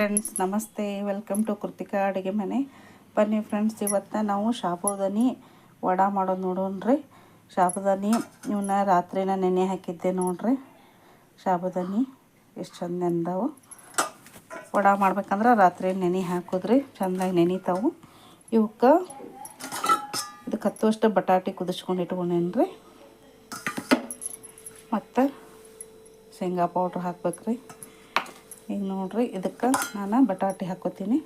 Friends ನಮಸ್ತೆ welcome to Krithika ಅಡುಗೆ ಮನೆ. ಬನ್ನಿ ಫ್ರೆಂಡ್ಸ್ ಇವತ್ತು ನಾವು ಶಾಬುದಾನಿ ವಡ ಮಾಡೋದು ನೋಡೋಣ್ರಿ ಶಾಬೂದನಿ ಇವನ್ನ ರಾತ್ರಿನ ನೆನೆ ಹಾಕಿದ್ದೆ ನೋಡ್ರಿ. ಶಾಬೂದನಿ ಎಷ್ಟು ಚಂದ ನೆಂದವು. ವಡ ಮಾಡ್ಬೇಕಂದ್ರೆ ರಾತ್ರಿ ನೆನೆ ಹಾಕೋದ್ರಿ, ಚೆಂದಾಗಿ ನೆನೀತಾವು. ಇವಕ್ಕೆ ಇದಕ್ಕೆ ಹತ್ತುವಷ್ಟು ಬಟಾಟೆ ಕುದಿಸ್ಕೊಂಡು ಇಟ್ಕೊಂಡೇನ್ರಿ. ಮತ್ತು ಶೇಂಗಾ ಪೌಡ್ರ್ ಹಾಕ್ಬೇಕ್ರಿ. ಈಗ ನೋಡ್ರಿ, ಇದಕ್ಕೆ ನಾನು ಬಟಾಟೆ ಹಾಕೋತೀನಿ.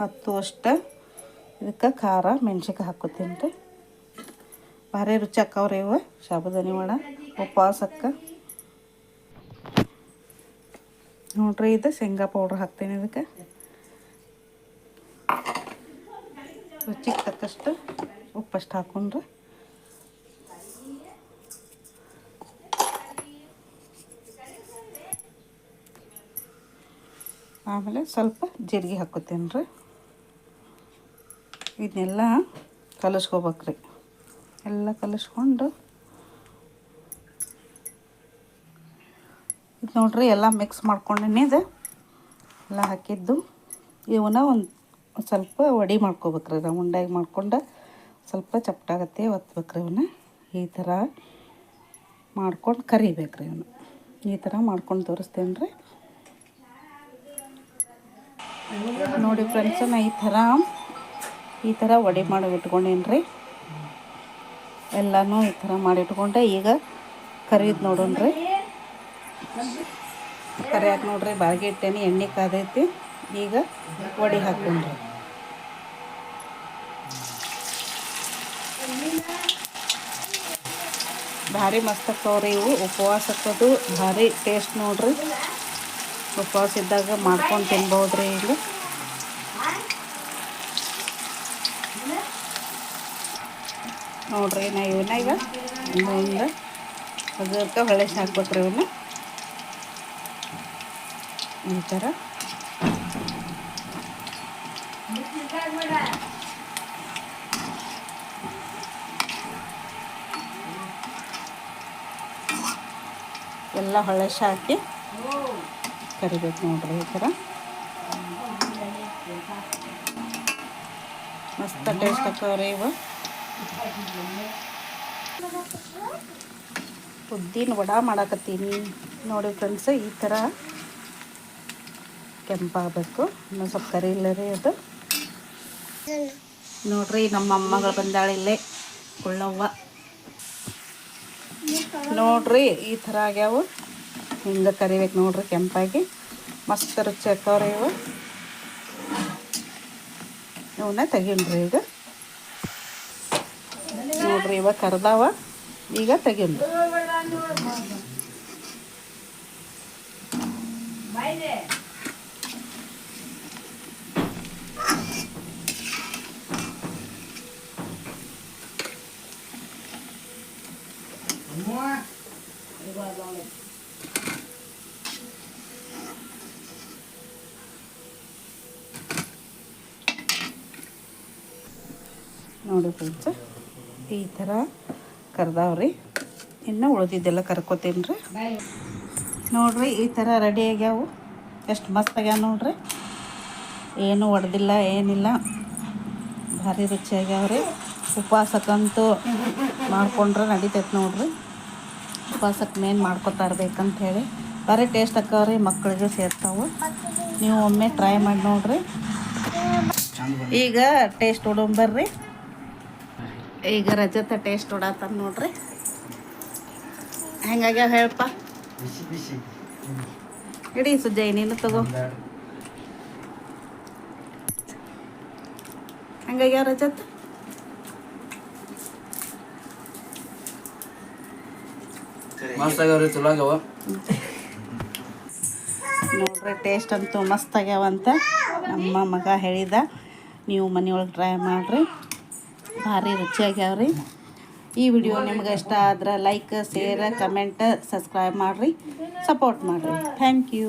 ಹತ್ತು ಅಷ್ಟು. ಇದಕ್ಕೆ ಖಾರ, ಮೆಣ್ಸಿನ್ಕಾಯಿ ಹಾಕೋತೀನಿ ರೀ. ಭಾರಿ ರುಚಿ ಹಾಕವ್ರಿ ಇವು ಸಾಬುದಾನಿ ವಡ, ಉಪವಾಸಕ್ಕೆ. ನೋಡ್ರಿ, ಇದು ಶೇಂಗಾ ಪೌಡ್ರ್ ಹಾಕ್ತೀನಿ ಇದಕ್ಕೆ. ರುಚಿಗೆ ತಕ್ಕಷ್ಟು ಉಪ್ಪಷ್ಟು ಹಾಕೊಂಡ್ರೆ. ಆಮೇಲೆ ಸ್ವಲ್ಪ ಜೀರಿಗೆ ಹಾಕೋತೀನಿ ರೀ. ಇದನ್ನೆಲ್ಲ ಕಲಿಸ್ಕೋಬೇಕ್ರಿ ಎಲ್ಲ ಕಲಿಸ್ಕೊಂಡು ಇದು ನೋಡ್ರಿ, ಎಲ್ಲ ಮಿಕ್ಸ್ ಮಾಡ್ಕೊಂಡಿನಿ ಇದೆ. ಎಲ್ಲ ಹಾಕಿದ್ದು. ಇವನ್ನ ಒಂದು ಸ್ವಲ್ಪ ವಡಿ ಮಾಡ್ಕೋಬೇಕ್ರಿ ರೌಂಡಾಗಿ ಮಾಡ್ಕೊಂಡು ಸ್ವಲ್ಪ ಚಪ್ಪಟಾಗತ್ತೆ ಒತ್ಬೇಕ್ರಿ ಇವನ್ನ. ಈ ಥರ ಮಾಡ್ಕೊಂಡು ಕರಿಬೇಕ್ರಿ ಇವನು ಈ ಥರ ಮಾಡ್ಕೊಂಡು ತೋರಿಸ್ತೇನೆ ರೀ. ನೋಡಿ ಫ್ರೆಂಡ್ಸ್ ನಾ ಈ ಥರ ಈ ಥರ ವಡೆ ಮಾಡಿ ಇಟ್ಕೊಂಡೇನಿ ರೀ ಎಲ್ಲನೂ ಈ ಥರ ಮಾಡಿ ಇಟ್ಕೊಂಡೆ ಈಗ ನೋಡೋಣ ನೋಡೋಣ್ರಿ. ಕರಿಯಾಕೆ ನೋಡ್ರಿ, ಬಾಳ್ಗೆ ಇಟ್ಟೇನಿ ಎಣ್ಣೆ ಕಾದೈತಿ. ಈಗ ವಡೆ ಹಾಕೊಂಡ್ರಿ ಭಾರಿ ಮಸ್ತ್ ಅಕ್ಕವ್ರಿ ಇವು. ಉಪವಾಸಕ್ಕದು ಭಾರಿ ಟೇಸ್ಟ್ ನೋಡ್ರಿ. ಉಪವಾಸ ಇದ್ದಾಗ ಮಾಡ್ಕೊಂಡು ತಿನ್ಬೋದ್ರಿ ಇಲ್ಲಿ. ನೋಡ್ರಿ ನಾ ಇವನ್ನ ಈಗ ಒಂದು ಅದಕ್ಕೆ ಹೊಳೆ ಹಾಕ್ಬೇಕ್ರಿ ಇವನ್ನ ಈ ಥರ. ಎಲ್ಲ ಹೊಳೆ ಹಾಕಿ ಕರಿಬೇಕು ನೋಡ್ರಿ ಈ ಥರ. ಮಸ್ತ್ ಟೇಸ್ಟ್ ಹಾಕವ್ರಿ ಇವು. ಉದ್ದಿನ ವಡ ಮಾಡಾಕತ್ತೀನಿ. ನೋಡಿ ಫ್ರೆಂಡ್ಸ್ ಈ ಥರ ಕೆಂಪಾಗಬೇಕು. ಇನ್ನೊಂದು ಸ್ವಲ್ಪ ಕರಿ ಇಲ್ಲ ರೀ ಅದು. ನೋಡ್ರಿ, ನಮ್ಮ ಅಮ್ಮಗಳು ಬಂದಾಳೆ ಇಲ್ಲೇ. ಕುಳ್ಳವ್ವ. ನೋಡ್ರಿ, ಈ ಥರ ಆಗ್ಯಾವು. ಹಿಂಗೆ ಕರಿಬೇಕು ನೋಡ್ರಿ ಕೆಂಪಾಗಿ. ಮಸ್ತ್ ರುಚಿ ಹಾಕವ್ರಿ ಇವು. ಇವನ್ನ ತೆಗಿಲ್ರಿ ಈಗ. ನೋಡ್ರಿ ಇವಾಗ ಕರ್ದಾವ. ಈಗ ತೆಗೀನ್ರಿ. ನೋಡಿ ಫ್ರೆಂಡ್ಸ್, ಈ ಥರ ಕರ್ದಾವ್ರಿ. ಇನ್ನು ಉಳಿದಿದ್ದೆಲ್ಲ ಕರ್ಕೋತೀನಿ ರೀ. ನೋಡ್ರಿ, ಈ ಥರ ರೆಡಿ ಆಗ್ಯಾವು. ಎಷ್ಟು ಮಸ್ತ್ ಆಗ್ಯಾವ ನೋಡ್ರಿ. ಏನು ಒಡೆದಿಲ್ಲ, ಏನಿಲ್ಲ. ಭಾರಿ ರುಚಿ ಆಗ್ಯಾವ್ರಿ ಉಪವಾಸಕ್ಕಂತೂ ಮಾಡಿಕೊಂಡ್ರೆ ನಡಿತೈತೆ ನೋಡ್ರಿ. ಉಪವಾಸಕ್ಕೆ ಮೇನ್ ಮಾಡ್ಕೊತಾ ಇರ್ಬೇಕಂತ ಹೇಳಿ. ಬರೀ ಟೇಸ್ಟ್ ಹಾಕವ್ರಿ ಮಕ್ಕಳಿಗೆ ಸೇರ್ತಾವೆ. ನೀವು ಒಮ್ಮೆ ಟ್ರೈ ಮಾಡಿ ನೋಡ್ರಿ. ಈಗ ಟೇಸ್ಟ್ ಬರ್ರಿ. ಈಗ ರಜತ ಟೇಸ್ಟ್ ಹೊಡತ್ತಾನ ನೋಡ್ರಿ. ಹೆಂಗಾಗ್ಯಾವ ಹೇಳಪ್ಪ? ಇಡೀ ಸುಜಯ್ ನೀನು ತಗೋ. ಹೆಂಗಾಗ್ಯಾವ ರಜತ್ ಮಸ್ತ್ ಆಗ್ಯಾವ್ರಿ ಚಲೋ ಆಗ್ಯಾವ ನೋಡ್ರಿ ಟೇಸ್ಟ್ ಅಂತೂ ಮಸ್ತ್ ಆಗ್ಯಾವಂತ. ನಮ್ಮ ಮಗ ಹೇಳಿದ ನೀವು ಮನೆಯೊಳಗೆ ಟ್ರೈ ಮಾಡಿರಿ. ಭಾರಿ ರುಚಿಯಾಗ್ಯಾವ್ರಿ. ಈ ವಿಡಿಯೋ ನಿಮ್ಗೆ ಇಷ್ಟ ಆದ್ರೆ ಲೈಕ್ ಶೇರ್ ಕಮೆಂಟ್ ಸಬ್ಸ್ಕ್ರೈಬ್ ಮಾಡಿರಿ. ಸಪೋರ್ಟ್ ಮಾಡಿರಿ. Thank you